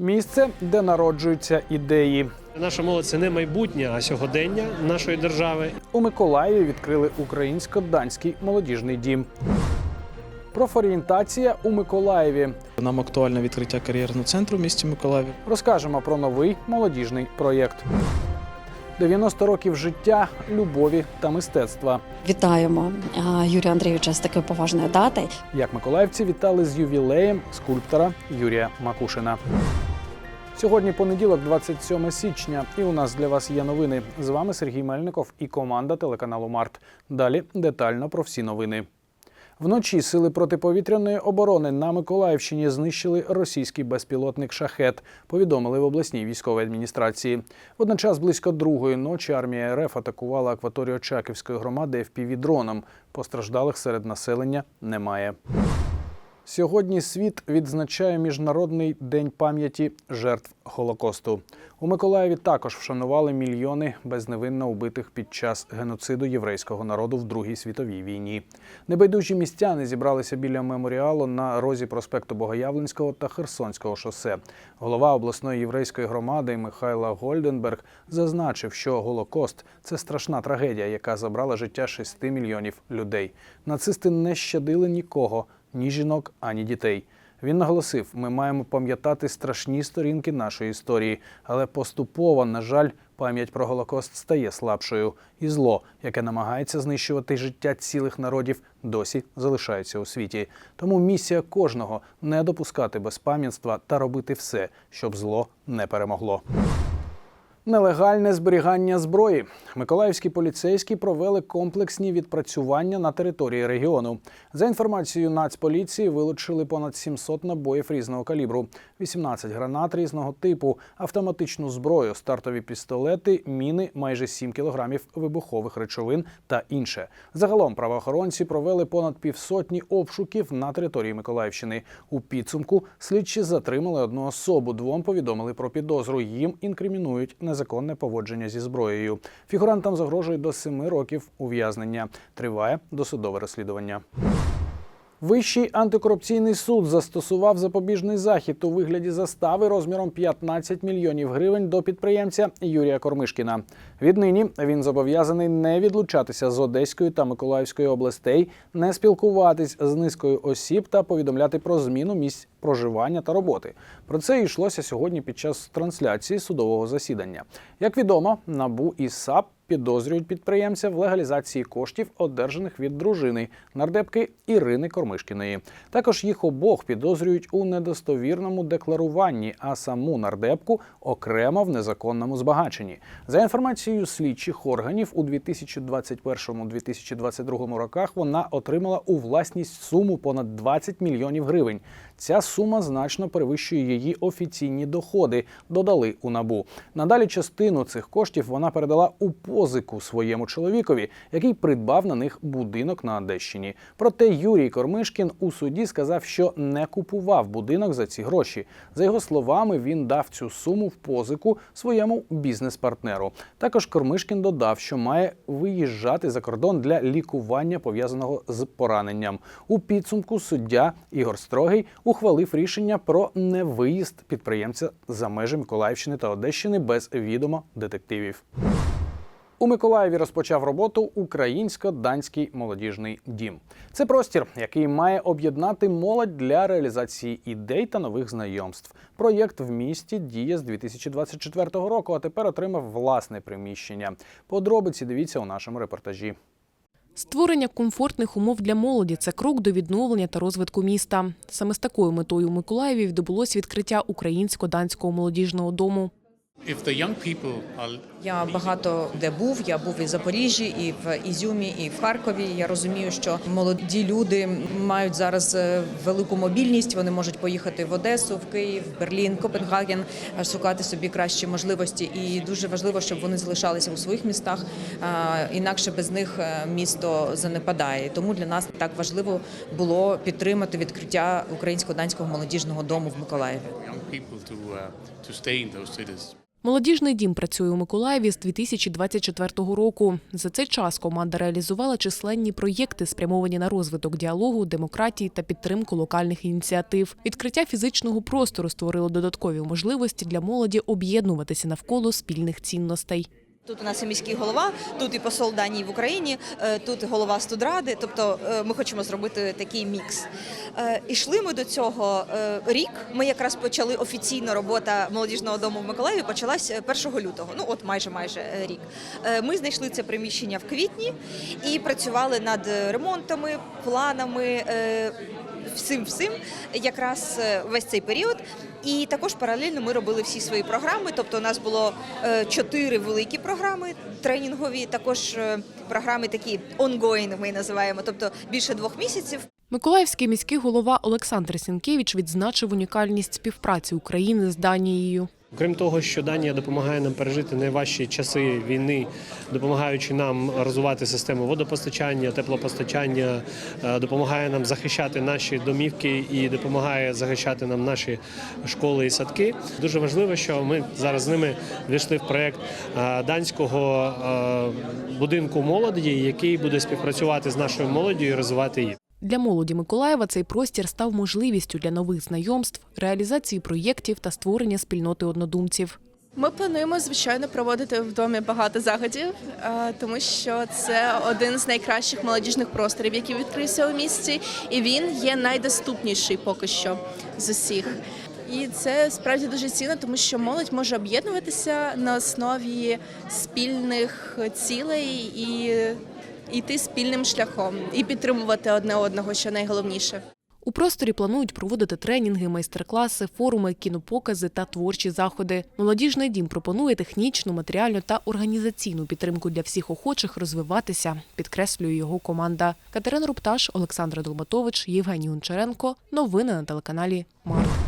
Місце, де народжуються ідеї. Наша молодь це не майбутнє, а сьогодення нашої держави. У Миколаєві відкрили українсько-данський молодіжний дім. Профорієнтація у Миколаєві. Нам актуальне відкриття кар'єрного центру в місті Миколаєві. Розкажемо про новий молодіжний проєкт. 90 років життя, любові та мистецтва. Вітаємо Юрія Андрійовича з такою поважною датою. Як миколаївці вітали з ювілеєм скульптора Юрія Макушина. Сьогодні понеділок, 27 січня, і у нас для вас є новини. З вами Сергій Мельников і команда телеканалу Март. Далі детально про всі новини. Вночі сили протиповітряної оборони на Миколаївщині знищили російський безпілотник шахет. Повідомили в обласній військовій адміністрації. Водночас близько другої ночі армія РФ атакувала акваторію Очаківської громади FPV-дроном. Постраждалих серед населення немає. Сьогодні світ відзначає Міжнародний день пам'яті жертв Голокосту. У Миколаєві також вшанували мільйони безневинно убитих під час геноциду єврейського народу в Другій світовій війні. Небайдужі містяни зібралися біля меморіалу на розі проспекту Богоявленського та Херсонського шосе. Голова обласної єврейської громади Михайла Гольденберг зазначив, що Голокост це страшна трагедія, яка забрала життя 6 мільйонів людей. Нацисти не щадили нікого ні жінок, ані дітей. Він наголосив: ми маємо пам'ятати страшні сторінки нашої історії, але поступово, на жаль, пам'ять про Голокост стає слабшою, і зло, яке намагається знищувати життя цілих народів, досі залишається у світі. Тому місія кожного не допускати безпам'ятства та робити все, щоб зло не перемогло. Нелегальне зберігання зброї. Миколаївські поліцейські провели комплексні відпрацювання на території регіону. За інформацією Нацполіції, вилучили понад 700 набоїв різного калібру, 18 гранат різного типу, автоматичну зброю, стартові пістолети, міни, майже 7 кілограмів вибухових речовин та інше. Загалом правоохоронці провели понад півсотні обшуків на території Миколаївщини. У підсумку слідчі затримали одну особу. Двом повідомили про підозру. Їм інкримінують незаконне поводження зі зброєю. Фігурантам загрожує до семи років ув'язнення. Триває досудове розслідування. Вищий антикорупційний суд застосував запобіжний захід у вигляді застави розміром 15 мільйонів гривень до підприємця Юрія Кормишкіна. Віднині він зобов'язаний не відлучатися з Одеської та Миколаївської областей, не спілкуватись з низкою осіб та повідомляти про зміну місць проживання та роботи. Про це йшлося сьогодні під час трансляції судового засідання. Як відомо, набу і САП підозрюють підприємця в легалізації коштів, одержаних від дружини нардепки Ірини Кормишкіної. Також їх обох підозрюють у недостовірному декларуванні, а саму нардепку окремо в незаконному збагаченні. За інформацією слідчих органів, у 2021-2022 роках вона отримала у власність суму понад 20 мільйонів гривень. Ця сума значно перевищує її офіційні доходи. Додали у набу. Надалі частину цих коштів вона передала у позику своєму чоловікові, який придбав на них будинок на Одещині. Проте Юрій Кормишкін у суді сказав, що не купував будинок за ці гроші. За його словами, він дав цю суму в позику своєму бізнес-партнеру. Також Кормишкін додав, що має виїжджати за кордон для лікування пов'язаного з пораненням. У підсумку суддя Ігор Строгий ухвалив рішення про невиїзд підприємця за межі Миколаївщини та Одещини без відома детективів. У Миколаєві розпочав роботу українсько-данський молодіжний дім. Це простір, який має об'єднати молодь для реалізації ідей та нових знайомств. Проєкт в місті діє з 2024 року, а тепер отримав власне приміщення. Подробиці дивіться у нашому репортажі. Створення комфортних умов для молоді це крок до відновлення та розвитку міста. Саме з такою метою у Миколаєві відбулось відкриття українсько-данського молодіжного дому. Я багато де був. Я був і в Запоріжжі, і в Ізюмі, і в Харкові. Я розумію, що молоді люди мають зараз е, велику мобільність. Вони можуть поїхати в Одесу, в Київ, в Берлін, Копенгаген, е, шукати собі кращі можливості. І дуже важливо, щоб вони залишалися у своїх містах. Інакше без них е, місто занепадає. Тому для нас так важливо було підтримати відкриття українсько-данського молодіжного дому в Миколаєві. Молодіжний дім працює у Миколаєві з 2024 року. За цей час команда реалізувала численні проєкти, спрямовані на розвиток діалогу, демократії та підтримку локальних ініціатив. Відкриття фізичного простору створило додаткові можливості для молоді об'єднуватися навколо спільних цінностей. Тут у нас і міський голова, тут і посол Данії в Україні, е, тут голова студради. Тобто е, ми хочемо зробити такий мікс. Е, Ішли ми до цього рік. Ми якраз почали офіційно робота молодіжного дому в Миколаєві. Почалась е, 1 лютого. Ну от майже майже рік. Ми знайшли це приміщення в квітні і працювали над ремонтами, планами. Всім всім якраз е, весь цей період. І також паралельно ми робили всі свої програми. Тобто, у нас було е, чотири великі програми тренінгові, також е, програми такі ongoing, ми називаємо, тобто більше двох місяців. Миколаївський міський голова Олександр Сінкевич відзначив унікальність співпраці України з Данією. Крім того, що Данія допомагає нам пережити найважчі часи війни, допомагаючи нам розвивати систему водопостачання, теплопостачання, е, допомагає нам захищати наші домівки і допомагає захищати нам наші школи і садки. Дуже важливо, що ми зараз з ними війшли в проект е, данського е, будинку молоді, який буде співпрацювати з нашою молоддю і розвивати її. Для молоді Миколаєва цей простір став можливістю для нових знайомств, реалізації проєктів та створення спільноти однодумців. Ми плануємо звичайно проводити в домі багато заходів, е, тому що це один з найкращих молодіжних просторів, який відкрився у місті, і він є найдоступніший поки що з усіх. І це справді дуже цінно, тому що молодь може об'єднуватися на основі спільних цілей і йти спільним шляхом і підтримувати одне одного, що найголовніше. У просторі планують проводити тренінги, майстер-класи, форуми, кінопокази та творчі заходи. Молодіжний дім пропонує технічну, матеріальну та організаційну підтримку для всіх охочих розвиватися, підкреслює його команда. Катерина Рупташ, Олександра Долматович, Євгеній Гончаренко. Новини на телеканалі Март.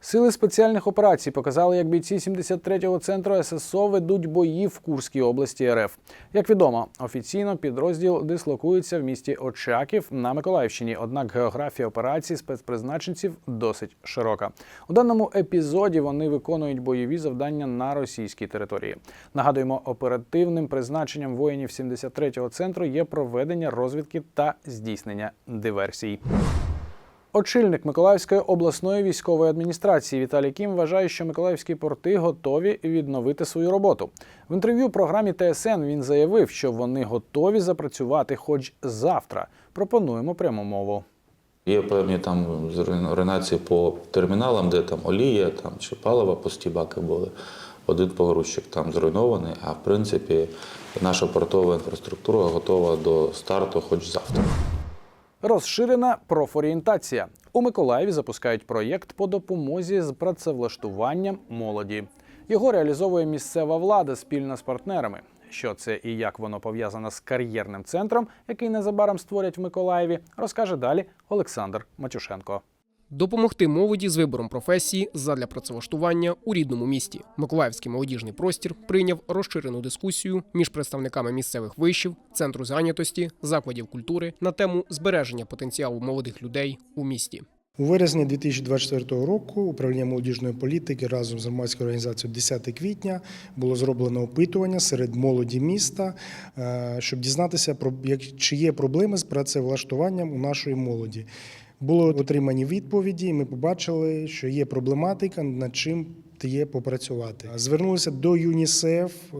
Сили спеціальних операцій показали, як бійці 73-го центру ССО ведуть бої в Курській області РФ. Як відомо, офіційно підрозділ дислокується в місті Очаків на Миколаївщині. Однак географія операцій спецпризначенців досить широка. У даному епізоді вони виконують бойові завдання на російській території. Нагадуємо, оперативним призначенням воїнів 73-го центру є проведення розвідки та здійснення диверсій. Очільник Миколаївської обласної військової адміністрації Віталій Кім вважає, що миколаївські порти готові відновити свою роботу. В інтерв'ю програмі ТСН він заявив, що вони готові запрацювати хоч завтра. Пропонуємо пряму мову. Є певні там руйнації по терміналам, де там олія там, чи палива, пусті баки були. Один погрузчик там зруйнований, а в принципі наша портова інфраструктура готова до старту хоч завтра. Розширена профорієнтація. У Миколаєві запускають проєкт по допомозі з працевлаштуванням молоді. Його реалізовує місцева влада спільно з партнерами. Що це і як воно пов'язано з кар'єрним центром, який незабаром створять в Миколаєві, розкаже далі Олександр Матюшенко. Допомогти молоді з вибором професії задля працевлаштування у рідному місті. Миколаївський молодіжний простір прийняв розширену дискусію між представниками місцевих вишів, центру зайнятості, закладів культури на тему збереження потенціалу молодих людей у місті. У вересні 2024 року управління молодіжної політики разом з громадською організацією 10 квітня було зроблено опитування серед молоді міста, е, щоб дізнатися про чи є проблеми з працевлаштуванням у нашої молоді. Були отримані відповіді, і ми побачили, що є проблематика, над чим є попрацювати. Звернулися до ЮНІСЕФ, е,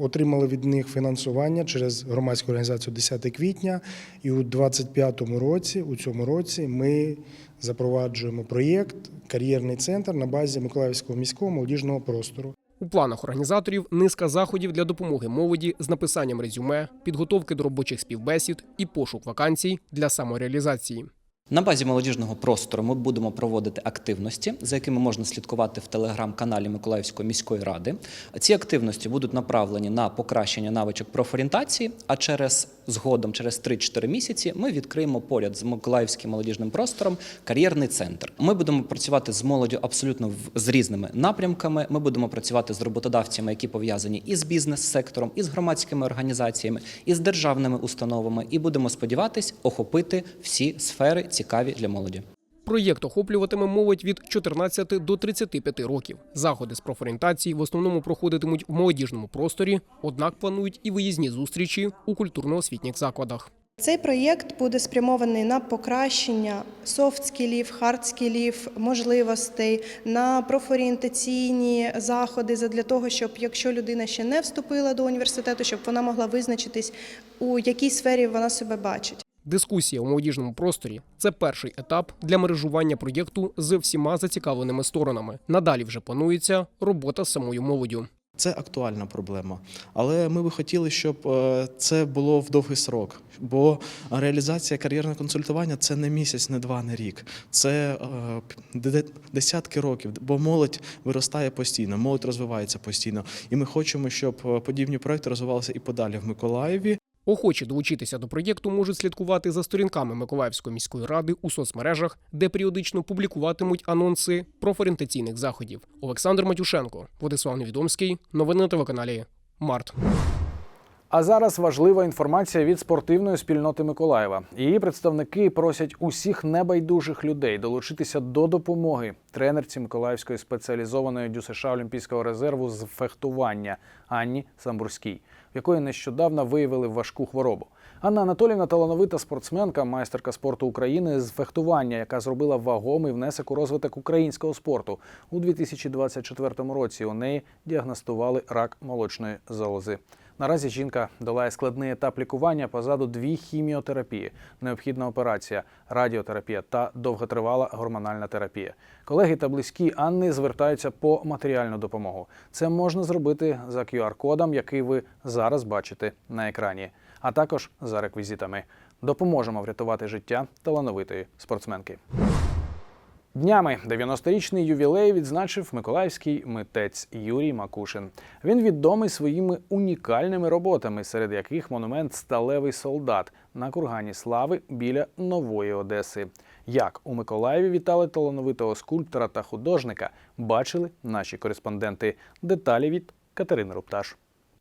отримали від них фінансування через громадську організацію 10 квітня. І у 2025 році, у цьому році, ми запроваджуємо проєкт Кар'єрний центр на базі Миколаївського міського молодіжного простору. У планах організаторів низка заходів для допомоги молоді з написанням резюме, підготовки до робочих співбесід і пошук вакансій для самореалізації. На базі молодіжного простору ми будемо проводити активності, за якими можна слідкувати в телеграм-каналі Миколаївської міської ради. Ці активності будуть направлені на покращення навичок профорієнтації, а через згодом, через 3-4 місяці, ми відкриємо поряд з Миколаївським молодіжним простором кар'єрний центр. Ми будемо працювати з молоддю абсолютно з різними напрямками. Ми будемо працювати з роботодавцями, які пов'язані із бізнес-сектором, із громадськими організаціями, із державними установами, і будемо сподіватись охопити всі сфери цікаві для молоді. Проєкт охоплюватиме молодь від 14 до 35 років. Заходи з профорієнтації в основному проходитимуть в молодіжному просторі, однак планують і виїзні зустрічі у культурно-освітніх закладах. Цей проєкт буде спрямований на покращення софт-скілів, хард-скілів, можливостей, на профорієнтаційні заходи для того, щоб якщо людина ще не вступила до університету, щоб вона могла визначитись, у якій сфері вона себе бачить. Дискусія у молодіжному просторі це перший етап для мережування проєкту з всіма зацікавленими сторонами. Надалі вже планується робота з самою молоддю. Це актуальна проблема, але ми би хотіли, щоб е, це було в довгий срок. Бо реалізація кар'єрного консультування це не місяць, не два, не рік. Це е, десятки років, бо молодь виростає постійно, молодь розвивається постійно. І ми хочемо, щоб е, подібні проекти розвивалися і подалі в Миколаєві. Охочі долучитися до проєкту можуть слідкувати за сторінками Миколаївської міської ради у соцмережах, де періодично публікуватимуть анонси профорієнтаційних заходів. Олександр Матюшенко, Владислав Невідомський. Новини на телеканалі Март. А зараз важлива інформація від спортивної спільноти Миколаєва. Її представники просять усіх небайдужих людей долучитися до допомоги тренерці Миколаївської спеціалізованої ДЮСШ Олімпійського резерву з фехтування Анні Самбурській, в якої нещодавно виявили важку хворобу. Анна Анатоліївна талановита спортсменка, майстерка спорту України з фехтування, яка зробила вагомий внесок у розвиток українського спорту. У 2024 році у неї діагностували рак молочної залози. Наразі жінка долає складний етап лікування позаду дві хіміотерапії, необхідна операція, радіотерапія та довготривала гормональна терапія. Колеги та близькі Анни звертаються по матеріальну допомогу. Це можна зробити за QR-кодом, який ви зараз бачите на екрані, а також за реквізитами. Допоможемо врятувати життя талановитої спортсменки. Днями 90-річний ювілей відзначив миколаївський митець Юрій Макушин. Він відомий своїми унікальними роботами, серед яких монумент Сталевий солдат на кургані слави біля Нової Одеси. Як у Миколаєві вітали талановитого скульптора та художника, бачили наші кореспонденти. Деталі від Катерини Рупташ.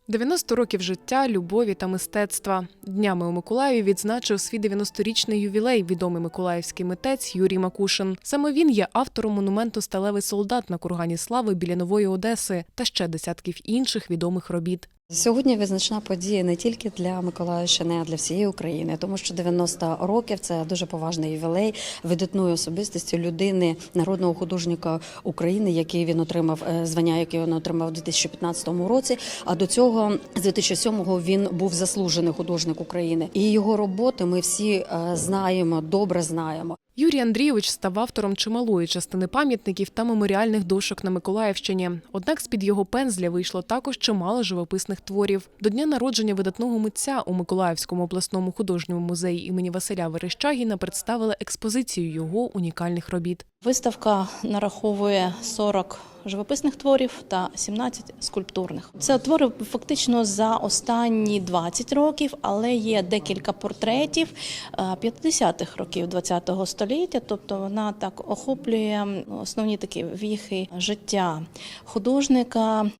90 років життя, любові та мистецтва. Днями у Миколаєві відзначив свій 90-річний ювілей відомий миколаївський митець Юрій Макушин. Саме він є автором монументу Сталевий солдат на кургані слави біля Нової Одеси та ще десятків інших відомих робіт. Сьогодні визначна подія не тільки для Миколаївщини, а для всієї України, тому що 90 років це дуже поважний ювілей видатної особистості людини, народного художника України, який він отримав е, звання, яке він отримав у 2015 році. А до цього з 2007-го він був заслужений художник України. І його роботи ми всі е, знаємо, добре знаємо. Юрій Андрійович став автором чималої частини пам'ятників та меморіальних дошок на Миколаївщині. Однак з-під його пензля вийшло також чимало живописних творів. До дня народження видатного митця у Миколаївському обласному художньому музеї імені Василя Верещагіна представили експозицію його унікальних робіт. Виставка нараховує 40 живописних творів та 17 скульптурних. Це твори фактично за останні 20 років, але є декілька портретів е, 50-х років ХХ століття. Тобто вона так охоплює основні такі віхи життя художника.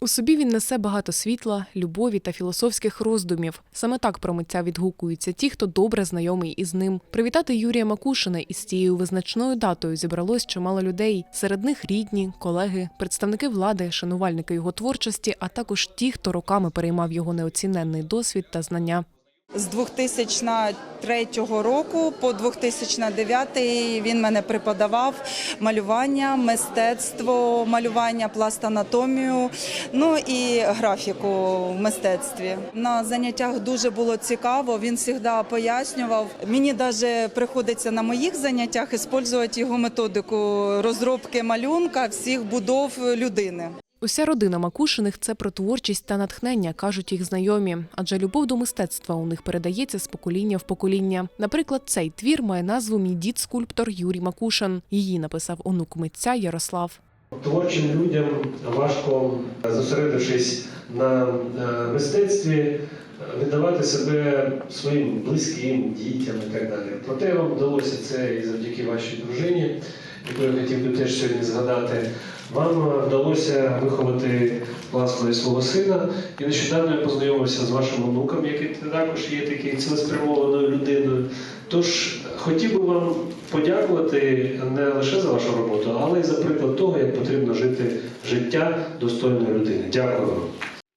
У собі він несе багато світла, любові та філософських роздумів. Саме так про митця відгукуються ті, хто добре знайомий із ним. Привітати Юрія Макушина із цією визначною датою зібралось чимало людей. Серед них рідні, колеги, представники влади, шанувальники його творчості, а також ті, хто роками переймав його неоціненний досвід та знання. З 2003 року по 2009 він мене преподавав малювання, мистецтво, малювання, пластанатомію, ну і графіку в мистецтві. На заняттях дуже було цікаво. Він завжди пояснював. Мені навіть приходиться на моїх заняттях використовувати його методику розробки малюнка всіх будов людини. Уся родина Макушиних це про творчість та натхнення, кажуть їх знайомі, адже любов до мистецтва у них передається з покоління в покоління. Наприклад, цей твір має назву Мій дід скульптор Юрій Макушин. Її написав онук митця Ярослав. Творчим людям важко, зосередившись на е, мистецтві, віддавати себе своїм близьким, дітям і так далі. Проте вам вдалося це і завдяки вашій дружині, яку я хотів би теж сьогодні згадати. Вам е, вдалося виховати власне свого сина. І нещодавно я познайомився з вашим онуком, який також є такий цілеспрямованою людиною. Тож хотів би вам подякувати не лише за вашу роботу, але й за приклад того, як потрібно жити життя достойної людини. Дякую.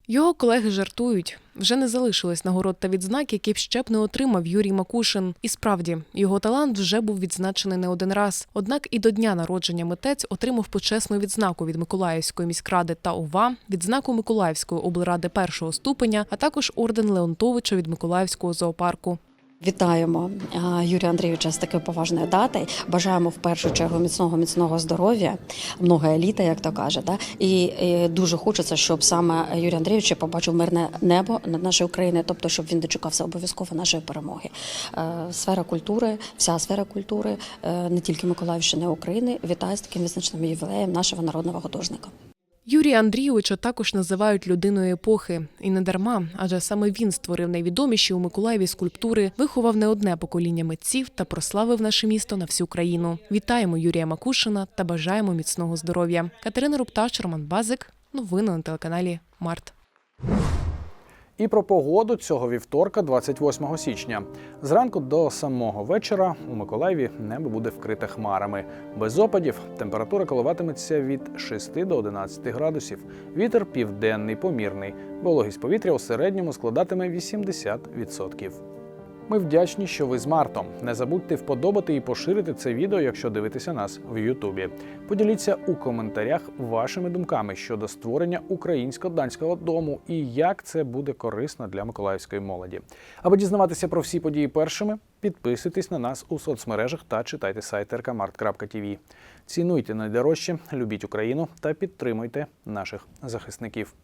Його колеги жартують. Вже не залишилось нагород та відзнак, які б ще б не отримав Юрій Макушин. І справді, його талант вже був відзначений не один раз. Однак і до дня народження митець отримав почесну відзнаку від Миколаївської міськради та ОВА, відзнаку Миколаївської облради першого ступеня, а також орден Леонтовича від Миколаївського зоопарку. Вітаємо Юрія Андрійовича з такою поважною датою. Бажаємо в першу чергу міцного міцного здоров'я, много еліта, як то каже. Да? І, і дуже хочеться, щоб саме Юрій Андрійович побачив мирне небо над нашою Україною, тобто щоб він дочекався обов'язково нашої перемоги. Е, Сфера культури, вся сфера культури, е, не тільки Миколаївщини, України, вітає з таким визначним ювілеєм нашого народного художника. Юрія Андрійовича також називають людиною епохи, і не дарма, адже саме він створив найвідоміші у Миколаєві скульптури, виховав не одне покоління митців та прославив наше місто на всю країну. Вітаємо Юрія Макушина та бажаємо міцного здоров'я. Катерина Рупташ, Роман Базик. Новини на телеканалі Март. І про погоду цього вівторка, 28 січня. Зранку до самого вечора у Миколаєві небо буде вкрите хмарами. Без опадів температура коливатиметься від 6 до 11 градусів. Вітер південний, помірний. Вологість повітря у середньому складатиме 80%. Ми вдячні, що ви з Мартом. Не забудьте вподобати і поширити це відео, якщо дивитеся нас в Ютубі. Поділіться у коментарях вашими думками щодо створення українсько-данського дому і як це буде корисно для миколаївської молоді. Аби дізнаватися про всі події першими, підписуйтесь на нас у соцмережах та читайте сайт rkmart.tv. Цінуйте найдорожче, любіть Україну та підтримуйте наших захисників.